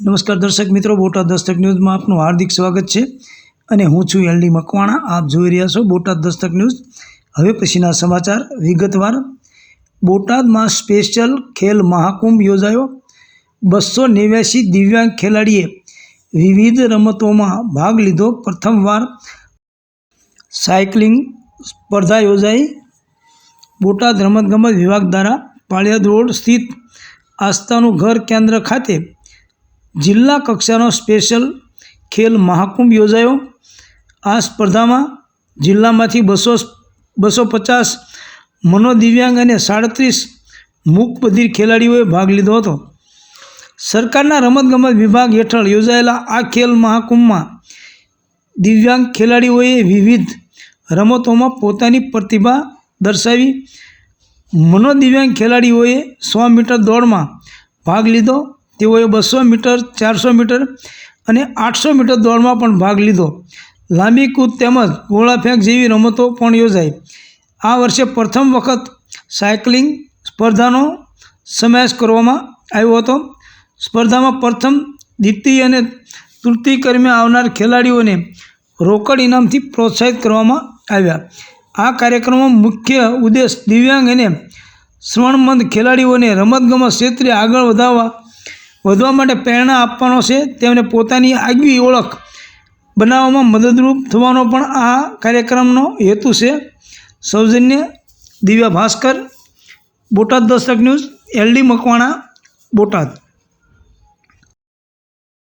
નમસ્કાર દર્શક મિત્રો, બોટાદ દસ્તક ન્યૂઝમાં આપનું હાર્દિક સ્વાગત છે અને હું છું એલડી મકવાણા. આપ જોઈ રહ્યા છો બોટાદ દસ્તક ન્યૂઝ. હવે પછીના સમાચાર વિગતવાર. બોટાદમાં સ્પેશિયલ ખેલ મહાકુંભ યોજાયો. બસો નેવ્યાસી દિવ્યાંગ ખેલાડીએ વિવિધ રમતોમાં ભાગ લીધો. પ્રથમવાર સાયકલિંગ સ્પર્ધા યોજાઈ. બોટાદ રમતગમત વિભાગ દ્વારા પાળિયાદ રોડ સ્થિત આસ્થાનું ઘર કેન્દ્ર ખાતે જિલ્લા કક્ષાનો સ્પેશિયલ ખેલ મહાકુંભ યોજાયો. આ સ્પર્ધામાં જિલ્લામાંથી બસો બસો પચાસ મનોદિવ્યાંગ અને સાડત્રીસ મૂકબધિર ખેલાડીઓએ ભાગ લીધો હતો. સરકારના રમતગમત વિભાગ હેઠળ યોજાયેલા આ ખેલ મહાકુંભમાં દિવ્યાંગ ખેલાડીઓએ વિવિધ રમતોમાં પોતાની પ્રતિભા દર્શાવી મનોદિવ્યાંગ ખેલાડીઓએ સો મીટર દોડમાં ભાગ લીધો. તેઓએ બસો મીટર, ચારસો મીટર અને આઠસો મીટર દોડમાં પણ ભાગ લીધો. લાંબી કૂદ તેમજ ગોળા ફેંક જેવી રમતો પણ યોજાઈ. આ વર્ષે પ્રથમ વખત સાયકલિંગ સ્પર્ધાનો સમાવેશ કરવામાં આવ્યો હતો. સ્પર્ધામાં પ્રથમ, દ્વિતીય અને તૃતીય કર્મે આવનાર ખેલાડીઓને રોકડ ઇનામથી પ્રોત્સાહિત કરવામાં આવ્યા. આ કાર્યક્રમમાં મુખ્ય ઉદ્દેશ દિવ્યાંગ અને શ્રવણમંદ ખેલાડીઓને રમતગમત ક્ષેત્રે આગળ વધારવા વધવા માટે પ્રેરણા આપવાનો છે, તેમને પોતાની આગવી ઓળખ બનાવવામાં મદદરૂપ થવાનો પણ આ કાર્યક્રમનો હેતુ છે. સૌજન્ય દિવ્યા ભાસ્કર, બોટાદ દસ્તક ન્યૂઝ, એલડી મકવાણા, બોટાદ.